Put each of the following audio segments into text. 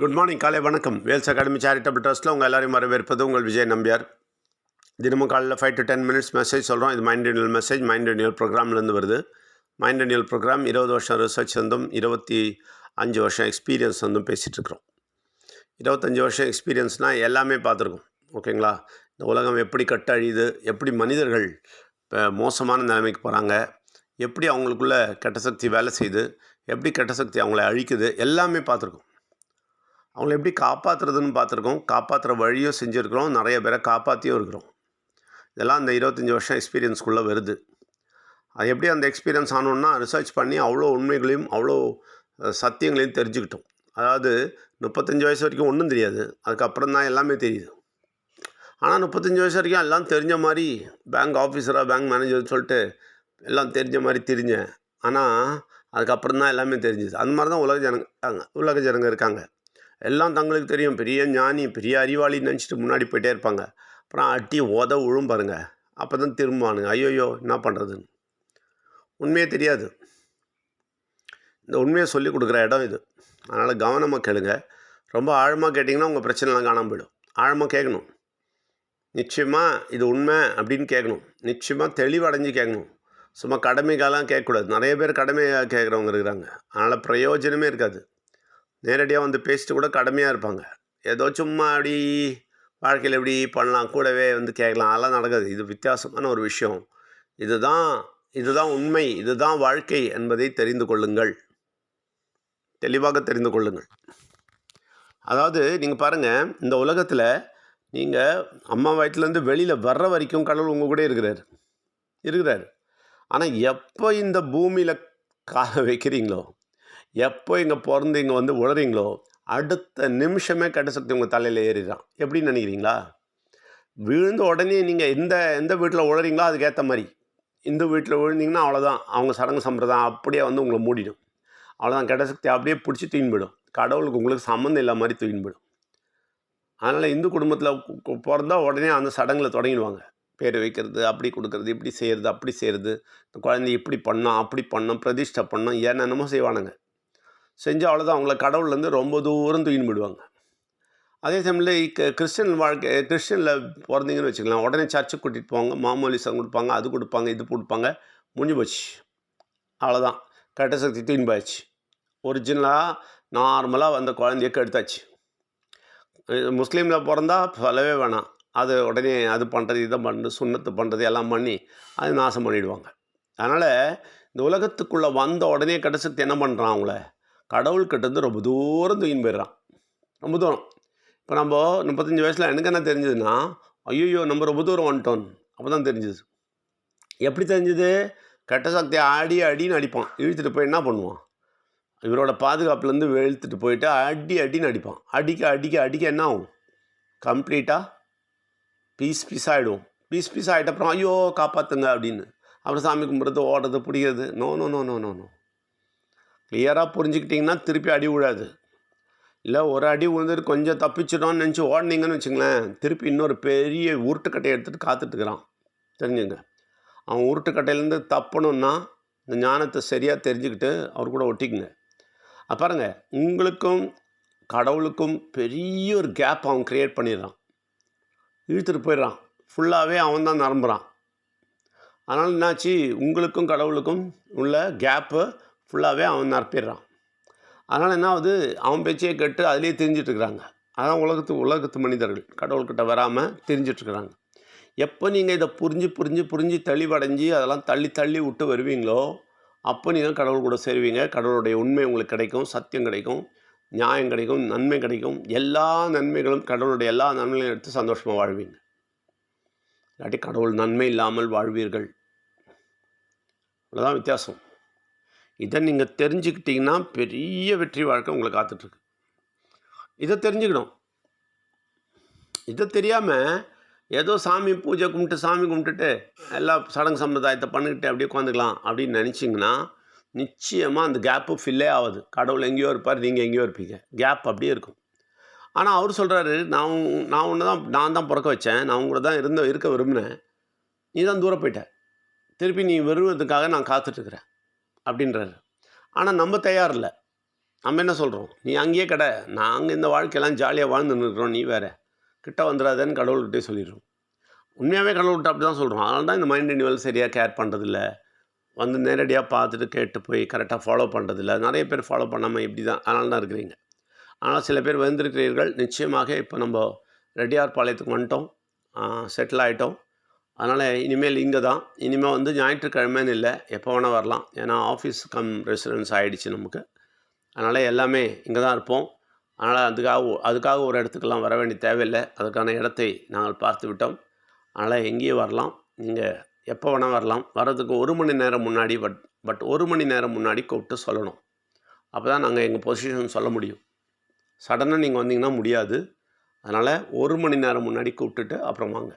Good morning காலை வணக்கம். Wales academy charitable ட்ரஸ்ட்டில் உங்கள் எல்லாரையும் வரவேற்பது உங்கள் விஜய் நம்பியார். தினமும் காலையில் five to ten minutes message சொல்கிறோம் இது mind renewal message mind renewal ப்ரோக்ராம்லேருந்து வருது. மைண்ட் ரினியல் ப்ரோக்ராம் இருபது வருஷம் ரிசர்ச் வந்தும் இருபத்தி அஞ்சு வருஷம் எக்ஸ்பீரியன்ஸ் வந்தும் பேசிகிட்ருக்குறோம் இருபத்தஞ்சி வருஷம் எக்ஸ்பீரியன்ஸ்னால் எல்லாமே பார்த்துருக்கோம். ஓகேங்களா இந்த உலகம் எப்படி கட்டழியுது? எப்படி மனிதர்கள் இப்போ மோசமான நிலைமைக்கு போகிறாங்க எப்படி அவங்களுக்குள்ள கெட்ட சக்தி வேலை செய்யுது? எப்படி கெட்ட சக்தி அவங்கள அழிக்குது? எல்லாமே பார்த்துருக்கோம். அவங்கள எப்படி காப்பாற்றுறதுன்னு பார்த்துருக்கோம். காப்பாற்றுற வழியும் செஞ்சுருக்குறோம். நிறைய பேரை காப்பாற்றியும் இருக்கிறோம். இதெல்லாம் அந்த இருபத்தஞ்சி வருஷம் எக்ஸ்பீரியன்ஸ்குள்ளே வருது. அது எப்படி அந்த எக்ஸ்பீரியன்ஸ் ஆனோன்னா ரிசர்ச் பண்ணி அவ்வளோ உண்மைகளையும் அவ்வளோ சத்தியங்களையும் தெரிஞ்சுக்கிட்டோம். அதாவது முப்பத்தஞ்சு வயசு வரைக்கும் ஒன்றும் தெரியாது. அதுக்கப்புறம் தான் எல்லாமே தெரியுது. ஆனால் முப்பத்தஞ்சு வயசு வரைக்கும் எல்லாம் தெரிஞ்ச மாதிரி பேங்க் ஆஃபீஸராக பேங்க் மேனேஜர்னு சொல்லிட்டு எல்லாம் தெரிஞ்ச மாதிரி தெரிஞ்சேன். ஆனால் அதுக்கப்புறம் தான் எல்லாமே தெரிஞ்சுது. அந்த மாதிரி தான் உலக ஜனங்க உலக ஜனங்க இருக்காங்க. எல்லாம் தங்களுக்கு தெரியும். பெரிய ஞானி பெரிய அறிவாளி நினச்சிட்டு முன்னாடி போயிட்டே இருப்பாங்க. அப்புறம் அட்டி உத உழும் பாருங்க. அப்போ தான் திரும்புவானுங்க. ஐயோயோ என்ன பண்ணுறதுன்னு உண்மையே தெரியாது. இந்த உண்மையை சொல்லி கொடுக்குற இடம் இது. அதனால் கவனமாக கேளுங்க. ரொம்ப ஆழமாக கேட்டிங்கன்னா உங்கள் பிரச்சனைலாம் காணாமல் போயிடும். ஆழமாக கேட்கணும். நிச்சயமாக இது உண்மை அப்படின்னு கேட்கணும். நிச்சயமாக தெளிவடைஞ்சு கேட்கணும். சும்மா கடமைக்காலாம் கேட்கக்கூடாது. நிறைய பேர் கடமையாக கேட்குறவங்க இருக்கிறாங்க. அதனால் பிரயோஜனமே இருக்காது. நேரடியாக வந்து பேசிட்டு கூட கடமையாக இருப்பாங்க. ஏதோ சும்மா அப்படி வாழ்க்கையில் எப்படி பண்ணலாம் கூடவே வந்து கேட்கலாம். அதெல்லாம் நடக்காது. இது வித்தியாசமான ஒரு விஷயம். இதுதான் இதுதான் உண்மை. இதுதான் வாழ்க்கை என்பதை தெரிந்து கொள்ளுங்கள். தெளிவாக தெரிந்து கொள்ளுங்கள். அதாவது நீங்கள் பாருங்கள் இந்த உலகத்தில் நீங்கள் அம்மா வயிற்றுலேருந்து வெளியில் வர்ற வரைக்கும் கடவுள் உங்கள் கூட இருக்கிறார். இருக்கிறார். ஆனால் எப்போ இந்த பூமியில் கால வைக்கிறீங்களோ எப்போ இங்கே பிறந்து இங்கே வந்து உழறீங்களோ அடுத்த நிமிஷமே கெட்ட சக்தி உங்கள் தலையில் ஏறிடுறான். எப்படின்னு நினைக்கிறீங்களா? விழுந்த உடனே நீங்கள் எந்த எந்த வீட்டில் உழறீங்களோ அதுக்கேற்ற மாதிரி. இந்த வீட்டில் விழுந்தீங்கன்னா அவ்வளோதான் அவங்க சடங்கு சம்பிரதாயம் அப்படியே வந்து உங்களை மூடிடும். அவ்வளோதான் கெட்ட சக்தி அப்படியே பிடிச்சி தூயின்படும் கடவுளுக்கு உங்களுக்கு சம்மந்தம் இல்லாத மாதிரி தூயின்படும் அதனால் இந்து குடும்பத்தில் பிறந்தா உடனே அந்த சடங்கில் தொடங்கிடுவாங்க. பேர் வைக்கிறது அப்படி கொடுக்கறது இப்படி செய்கிறது அப்படி செய்கிறது இந்த குழந்தை இப்படி பண்ணோம் அப்படி பண்ணோம் பிரதிஷ்டை பண்ணோம் என்னென்னமோ செய்வானுங்க. செஞ்சு அவ்வளோதான் அவங்கள கடவுள்லேருந்து ரொம்ப தூரம் தூக்கின்னு போயிடுவாங்க. அதே சமயத்தில் கிறிஸ்டின் வாழ்க்கை கிறிஸ்டினில் பிறந்தீங்கன்னு வச்சுக்கலாம். உடனே சர்ச்சுக்கு கூட்டிகிட்டு போவாங்க. மாமோலிசம் கொடுப்பாங்க. அது கொடுப்பாங்க. இது கொடுப்பாங்க. முடிஞ்சு போச்சு. அவ்வளோதான் கட்ட சக்தி தூக்கின்னு போயாச்சு. ஒரிஜினலாக நார்மலாக வந்த குழந்தைய கெடுத்தாச்சு. முஸ்லீமில் பிறந்தா சொல்லவே வேணாம். அது உடனே அது பண்ணுறது இதை பண்ணுறது சுண்ணத்து பண்ணுறது எல்லாம் பண்ணி அது நாசம் பண்ணிடுவாங்க. அதனால் இந்த உலகத்துக்குள்ளே வந்த உடனே கடைசக்தி என்ன பண்ணுறான் அவங்கள? கடவுள்கிட்ட இருந்து ரொம்ப தூரம் தூக்கின்னு போயிடுறான். ரொம்ப தூரம். இப்போ நம்ம முப்பத்தஞ்சு வயசில் எனக்கு என்ன தெரிஞ்சதுன்னா ஐயோ நம்ம ரொம்ப தூரம் வந்துட்டோம். அப்போ தான் தெரிஞ்சது. எப்படி தெரிஞ்சது? கெட்ட சக்தியை ஆடி அடின்னு அடிப்பான். இழுத்துட்டு போய் என்ன பண்ணுவான்? இவரோட பாதுகாப்புலேருந்து வெளுத்துட்டு போயிட்டு அடி அடின்னு அடிப்பான். அடிக்க அடிக்க அடிக்க என்ன ஆகும்? கம்ப்ளீட்டாக பீஸ் பீஸ் ஆகிடும் பீஸ் பீஸ் ஆகிட்ட அப்புறம் ஐயோ காப்பாற்றுங்க அப்படின்னு. அப்புறம் சாமி கும்பிட்றது ஓடுறது பிடிக்கிறது. No no no no no no கிளியராக புரிஞ்சுக்கிட்டிங்கன்னா திருப்பி அடி விழாது. இல்லை ஒரு அடி விழுந்துட்டு கொஞ்சம் தப்பிச்சிட்டோம்னு நினச்சி ஓடினீங்கன்னு வச்சுங்களேன் திருப்பி இன்னொரு பெரிய உருட்டுக்கட்டையை எடுத்துகிட்டு காத்துட்ருக்குறான் தெரிஞ்சுங்க. அவன் உருட்டுக்கட்டையிலேருந்து தப்பணுன்னா இந்த ஞானத்தை சரியாக தெரிஞ்சுக்கிட்டு அவர் கூட ஒட்டிக்குங்க. அப்ப பாருங்க உங்களுக்கும் கடவுளுக்கும் பெரிய ஒரு கேப் அவன் க்ரியேட் பண்ணிடுறான். இழுத்துட்டு போயிடுறான். ஃபுல்லாகவே அவன் தான் நரம்புகிறான் அதனால் என்னாச்சு? உங்களுக்கும் கடவுளுக்கும் உள்ள கேப்பு ஃபுல்லாகவே அவன் நிரப்பிடுறான் அதனால் என்ன ஆகுது? அவன் பேச்சையே கேட்டு அதுலேயே தெரிஞ்சிட்டு இருக்கிறாங்க. அதான் உலகத்து உலகத்து மனிதர்கள். கடவுள்கிட்ட வராமல் தெரிஞ்சிட்ருக்குறாங்க எப்போ நீங்கள் இதை புரிஞ்சு புரிஞ்சு புரிஞ்சு தெளிவடைஞ்சு அதெல்லாம் தள்ளி தள்ளி விட்டு வருவீங்களோ அப்போ நீங்கள் கடவுள் கூட சேருவீங்க. கடவுளுடைய உண்மை உங்களுக்கு கிடைக்கும் சத்தியம் கிடைக்கும் நியாயம் கிடைக்கும் நன்மை கிடைக்கும். எல்லா நன்மைகளும் கடவுளுடைய எல்லா நன்மைகளையும் எடுத்து சந்தோஷமாக வாழ்வீங்க. இல்லாட்டி கடவுள் நன்மை இல்லாமல் வாழ்வீர்கள். அவ்வளோதான் வித்தியாசம். இதை நீங்கள் தெரிஞ்சுக்கிட்டிங்கன்னா பெரிய வெற்றி வாழ்க்கை உங்களை காத்துட்ருக்கு. இதை தெரிஞ்சுக்கணும். இதை தெரியாமல் ஏதோ சாமி பூஜை கும்பிட்டு சாமி கும்பிட்டுட்டு எல்லா சடங்கு சம்பிரதாயத்தை பண்ணிக்கிட்டு அப்படியே உட்காந்துக்கலாம் அப்படின்னு நினச்சிங்கன்னா நிச்சயமாக அந்த கேப்பு ஃபில்லே ஆகுது. கடவுள் எங்கேயோ இருப்பார் நீங்கள் எங்கேயோ இருப்பீங்க. கேப் அப்படியே இருக்கும். ஆனால் அவர் சொல்கிறாரு நான் நான் ஒன்று தான் நான் தான் பிறக்க வச்சேன். நான் உங்களை தான் இருந்த இருக்க விரும்பினேன். நீ தான் தூரம் போயிட்ட. திருப்பி நீ வருவதுக்காக நான் காத்துட்ருக்குறேன். அப்படின்றாரு. ஆனால் நம்ம தயார் இல்லை நம்ம என்ன சொல்கிறோம் நீ அங்கேயே கடை. நாங்கள் இந்த வாழ்க்கையெல்லாம் ஜாலியாக வாழ்ந்துன்னு இருக்கிறோம். நீ வேறு. கிட்ட வந்துடாதேன்னு கடவுள்கிட்டே சொல்லிடுறோம். உண்மையாகவே கடவுள்கிட்ட அப்படி தான் சொல்கிறோம் அதனால தான் இந்த மைண்ட் ரினிவல் சரியாக கேர் பண்ணுறதில்ல வந்து நேரடியாக பார்த்துட்டு கேட்டு போய் கரெக்டாக ஃபாலோ பண்ணுறதில்ல நிறைய பேர் ஃபாலோ பண்ணாமல் இப்படி தான் அதனால தான் இருக்கிறீங்க. ஆனால் சில பேர் வந்திருக்கிறீர்கள். நிச்சயமாக இப்போ நம்ம ரெட்டியார் பாளையத்துக்கு வந்துட்டோம் செட்டில் ஆகிட்டோம் அதனால் இனிமேல் இங்கே தான் இனிமேல் வந்து ஞாயிற்றுக்கிழமைன்னு இல்லை எப்போ வேணால் வரலாம். ஏன்னா ஆஃபீஸ் கம் ரெசிடென்ஸ் ஆகிடுச்சு நமக்கு. அதனால் எல்லாமே இங்கே தான் இருப்போம். அதனால் அதுக்காக அதுக்காக ஒரு இடத்துக்கெல்லாம் வர வேண்டிய தேவையில்லை. அதுக்கான இடத்தை நாங்கள் பார்த்து விட்டோம். அதனால் எங்கேயும் வரலாம். நீங்கள் எப்போ வேணால் வரலாம். வர்றதுக்கு ஒரு மணி நேரம் முன்னாடி பட் பட் ஒரு மணி நேரம் முன்னாடி கூப்பிட்டு சொல்லணும். அப்போ தான் நாங்கள் எங்கள் பொசிஷன் சொல்ல முடியும். சடனாக நீங்கள் வந்தீங்கன்னா முடியாது. அதனால் ஒரு மணி நேரம் முன்னாடி கூப்பிட்டுட்டு அப்புறம் வாங்க.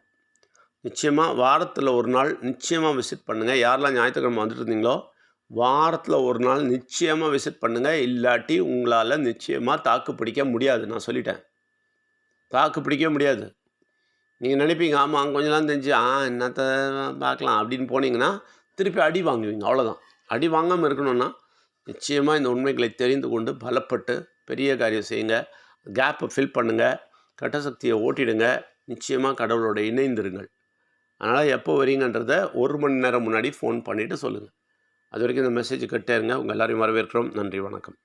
நிச்சயமாக வாரத்தில் ஒரு நாள் நிச்சயமாக விசிட் பண்ணுங்கள் யாரெல்லாம் ஞாயிற்றுக்கிழமை வந்துட்டு இருந்தீங்களோ வாரத்தில் ஒரு நாள் நிச்சயமாக விசிட் பண்ணுங்கள் இல்லாட்டி உங்களால் நிச்சயமாக தாக்கு பிடிக்க முடியாது. நான் சொல்லிட்டேன். தாக்கு பிடிக்க முடியாது. நீங்கள் நினைப்பீங்க ஆமாம் கொஞ்ச நாள் தெரிஞ்சு ஆ என்னத்த பார்க்கலாம் அப்படின்னு போனீங்கன்னா திருப்பி அடி வாங்குவீங்க. அவ்வளோதான் அடி வாங்காமல் இருக்கணும்னா நிச்சயமாக இந்த உண்மைகளை தெரிந்து கொண்டு பலப்பட்டு பெரிய காரியம் செய்யுங்க. கேப்பை ஃபில் பண்ணுங்கள் கட்ட சக்தியை ஓட்டிடுங்க. நிச்சயமாக கடவுளோட இணைந்திருங்கள். அதனால் எப்போ வரீங்கன்றத ஒரு மணி நேரம் முன்னாடி ஃபோன் பண்ணிவிட்டு சொல்லுங்கள் அது வரைக்கும் இந்த மெசேஜ் கட்டேருங்க உங்கள் எல்லோரையும் வரவேற்கிறோம். நன்றி வணக்கம்.